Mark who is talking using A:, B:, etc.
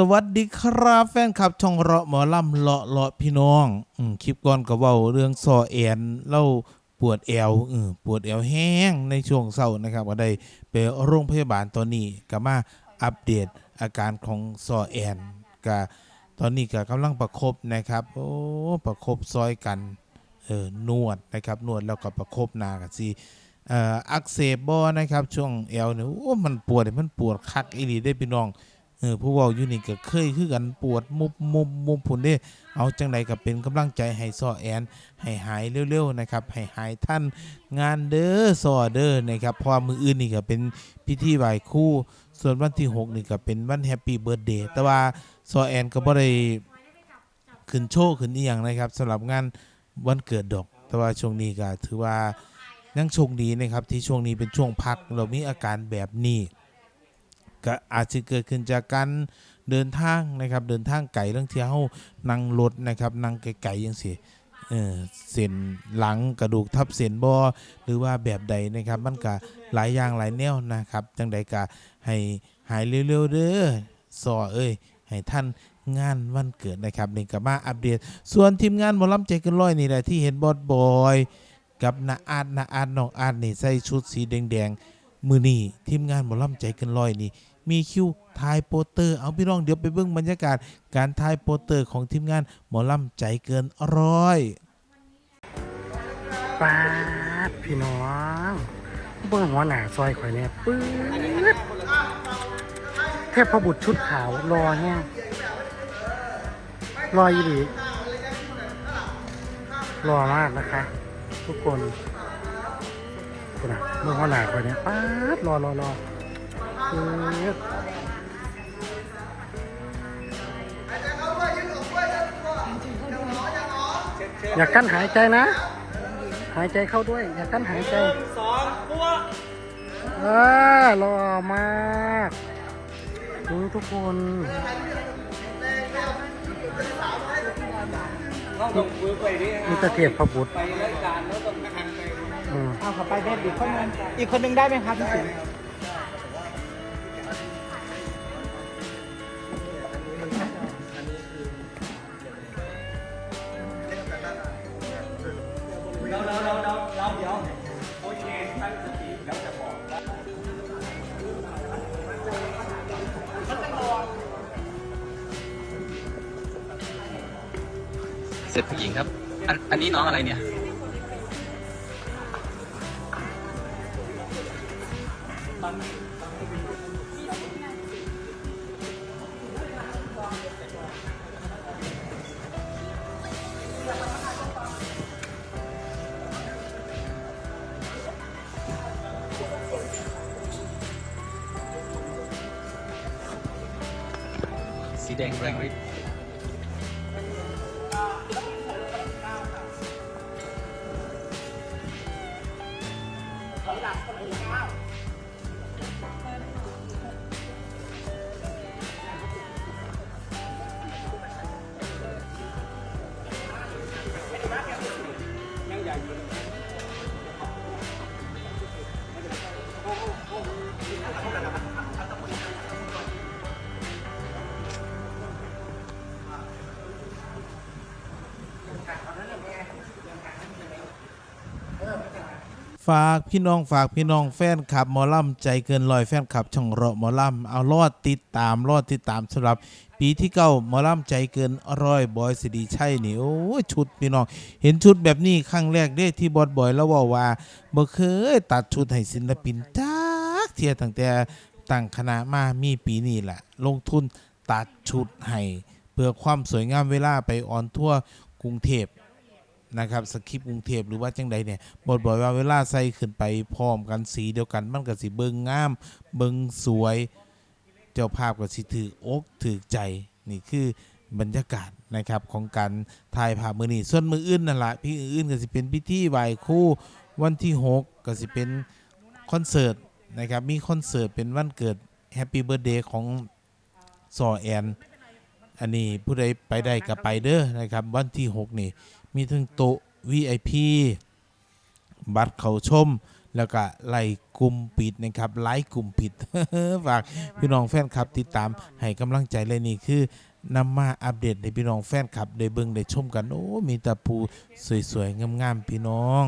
A: สวัสดีครับแฟนคลับช่องเราะหมอลำเลาะเลาะพี่น้องอคลิปก่อนก็เว้าเรื่องซอแอนเล่าปวดแอวอปวดแอวแห้งในช่วงเศร้านะครับก็ได้ไปโรงพยาบาลตอนนี้ก็มาอัปเดตอาการของซอแอนก็ตอนนี้ก็กำลังประคบนะครับโอ้ประคบซอยกันเออนวดนะครับนวดแล้วก็ประคบนากันสิอักเสบบอนะครับ ช่วงเอวเนี่ยโอ้มันปวดมันปวดคักอีหลีได้พี่น้อง เออผู้ว้าอยู่นี่ก็เคยคือกันปวดมุบมุบมุบพุ่นเด้ เอาจังใดก็เป็นกำลังใจให้ซอแอนให้หายเร็วๆนะครับให้หายท่านงานเด้อซอเด้อนะครับพราะว่ามืออื่นนี่ก็เป็นพิธีไหว้ครูส่วนวันที่ 6 นี่ก็เป็นวันแฮปปี้เบิร์ a เดย์แต่ว่าซอแอนก็บ่ได้ขึ้นโชว์ขึ้นอีหยังนะครับสำหรับงานวันเกิดดอก แต่ว่าช่วงนี้ก็ถือว่ายังโชคดีนะครับที่ช่วงนี้เป็นช่วงพักเรามีอาการแบบนี้ ก็อาจจะเกิดขึ้นจากการเดินทางนะครับ เดินทางไกลเรื่องเที่เฮานั่งรถนะครับนั่งไกลๆยังสิเออเส้นหลังกระดูกทับเส้นบ่หรือว่าแบบใดนะครับ มันก็หลายอย่างหลายแนวนะครับ จังใดก็ให้หายเร็วๆเด้อสอเอ้ยให้ท่านงานวันเกิดนะครับนี่ก็มาอัปเดต ส่วนทีมงานหมอลำใจกันร้อยนี่แหละที่เห็นบอสบอยกับนาอาดนาอาดน้องอาดนี่ใส่ชุดสีแดงๆมือนี่ทีมงานหมอลำใจกันลอยนี่ มีคิวถ่ายโปเตอร์ เอาพี่น้องเดี๋ยวไปเบิ่งบรรยากาศ การถ่ายโปเตอร์ของทีมงานหมอลำใจเกินร้อย
B: ป้าดพี่น้องเบื้องหัวหน้าซอยข่อยเนี่ยปื๊ดเทพบุตรชุดขาวรอแห้งรอยี่ดีรอมากนะคะ ทุกคนคุณอะเบื้องหัวหน้าข่อยเนี่ยป้าดรอรอรอ อย่ากั้นหายใจนะ หายใจเข้าด้วย อย่ากั้นหายใจสองปัวเออหล่อมากดูทุกคนมีตะเทียบพระบุตรอืม
C: เอาขับไปเด็ดอีกคนนึงอีกคนนึงได้ไหมครับพี่สิงห์
D: เสร็จผู้หญิงครับ อันอันนี้น้องอะไรเนี่ย สีแดงแรงฤทธิ์ สามคนหนึ่งเก้า
A: ฝากพี่น้องฝากพี่น้องแฟนคลับหมอลำใจเกินร้อยแฟนคลับช่องเราะหมอลำเอารอดติดตามรอดติดตามสำหรับ ปีที่เก้าหมอลำใจเกินร้อยบอยสิริชัยนี่โอ้ยชุดพี่น้อง เห็นชุดแบบนี้ครั้งแรกเด้ที่บอสบอยแล้วว่าว่าบ่เคยตัดชุดให้ศิลปินจักเทียตั้งแต่ตั้งคณะมามีปีนี้แหละลงทุนตัดชุดให้เพื่อความสวยงามเวลาไปออนทั่วกรุงเทพ นะครับสคริปต์กรุงเทพหรือว่าจังใดเนี่ยบทบอกว่าเวลาใส่ขึ้นไปพร้อมกันสีเดียวกันมันก็สิเบิงงาม เบิงสวย เจ้าภาพก็สิถืออกถือใจนี่คือบรรยากาศนะครับของการถ่ายภาพมือนี้ส่วนมืออื่นนั่นแหละพี่อื่นก็สิเป็นพิธีไหว้คู่วันที่ 6 ก็สิเป็นคอนเสิร์ตนะครับมีคอนเสิร์ตเป็นวันเกิดแฮปปี้เบิร์ดเดย์ของซอแอน อันนี้ผู้ใดไปได้ก็ไปเด้อนะครับ วันที่ 6 นี่มีทั้งโต๊ะ VIP บัตรเขาชม แล้วก็ไล่กลุ่มปิดนะครับไลค์กลุ่มปิดฝากพี่น้องแฟนคลับติดตามให้กำลังใจเลยนี่คือนำมาอัปเดตให้พี่น้องแฟนคลับได้เบิ่งได้ชมกันโอ้มีตะปูสวยๆงามๆพี่น้อง